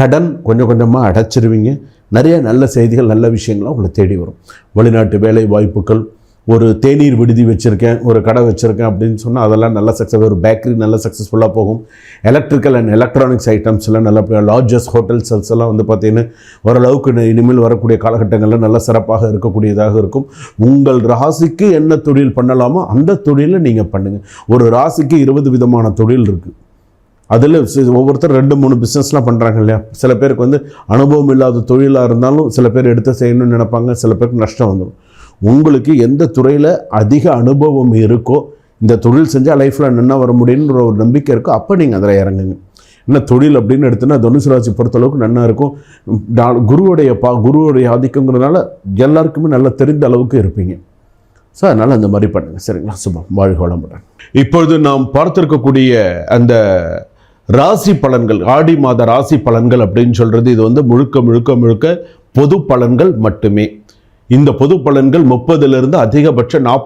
கடன் கொஞ்சம் கொஞ்சமாக அடைச்சிருவீங்க. நிறைய நல்ல செய்திகள் நல்ல விஷயங்கள்லாம் உங்களை தேடி வரும். வெளிநாட்டு வேலை வாய்ப்புகள் ஒரு தேநீர் விடுதி வச்சுருக்கேன் ஒரு கடை வச்சுருக்கேன் அப்படின்னு சொன்னால் அதெல்லாம் நல்ல சக்ஸஸ் ஒரு பேக்கரி நல்ல சக்ஸஸ்ஃபுல்லாக போகும். எலக்ட்ரிக்கல் அண்ட் எலக்ட்ரானிக்ஸ் ஐட்டம்ஸ் எல்லாம் நல்லா லாட்ஜஸ் ஹோட்டல்ஸ் எல்லாம் வந்து பார்த்தீங்கன்னா ஓரளவுக்கு இனிமேல் வரக்கூடிய காலகட்டங்களில் நல்ல சிறப்பாக இருக்கக்கூடியதாக இருக்கும். உங்கள் ராசிக்கு என்ன தொழில் பண்ணலாமோ அந்த தொழிலை நீங்கள் பண்ணுங்கள் ஒரு ராசிக்கு இருபது விதமான தொழில் இருக்குது அதில் ஒவ்வொருத்தர் ரெண்டு மூணு பிஸ்னஸ்லாம் பண்ணுறாங்க இல்லையா? சில பேருக்கு வந்து அனுபவம் இல்லாத தொழிலாக இருந்தாலும் சில பேர் எடுத்து செய்யணும்னு நினைப்பாங்க சில பேருக்கு நஷ்டம் வந்துடும் உங்களுக்கு எந்த துறையில் அதிக அனுபவம் இருக்கோ இந்த தொழில் செஞ்சால் லைஃப்பில் நின்னா வர முடியுன்ற ஒரு நம்பிக்கை இருக்கோ அப்போ நீங்கள் அதில் இறங்குங்க. என்ன தொழில் அப்படின்னு எடுத்தோன்னா தனுசு ராசி பொறுத்தளவுக்கு நல்லா இருக்கும். குருவுடைய பா குருவுடைய ஆதிக்கங்கிறதுனால எல்லாருக்குமே நல்லா தெரிந்த அளவுக்கு இருப்பீங்க. ஸோ அதனால் அந்த மாதிரி பண்ணுங்க. சரிங்களா? சுபம். வாழ்க வளமுடன். இப்பொழுது நாம் பார்த்துருக்கக்கூடிய அந்த ராசி பலன்கள் ஆடி மாத ராசி பலன்கள் அப்படின்னு சொல்றது இது வந்து முழுக்க முழுக்க முழுக்க பொது பலன்கள் மட்டுமே. இந்த பொது பலன்கள் முப்பதிலிருந்து அதிகபட்ச நாற்பது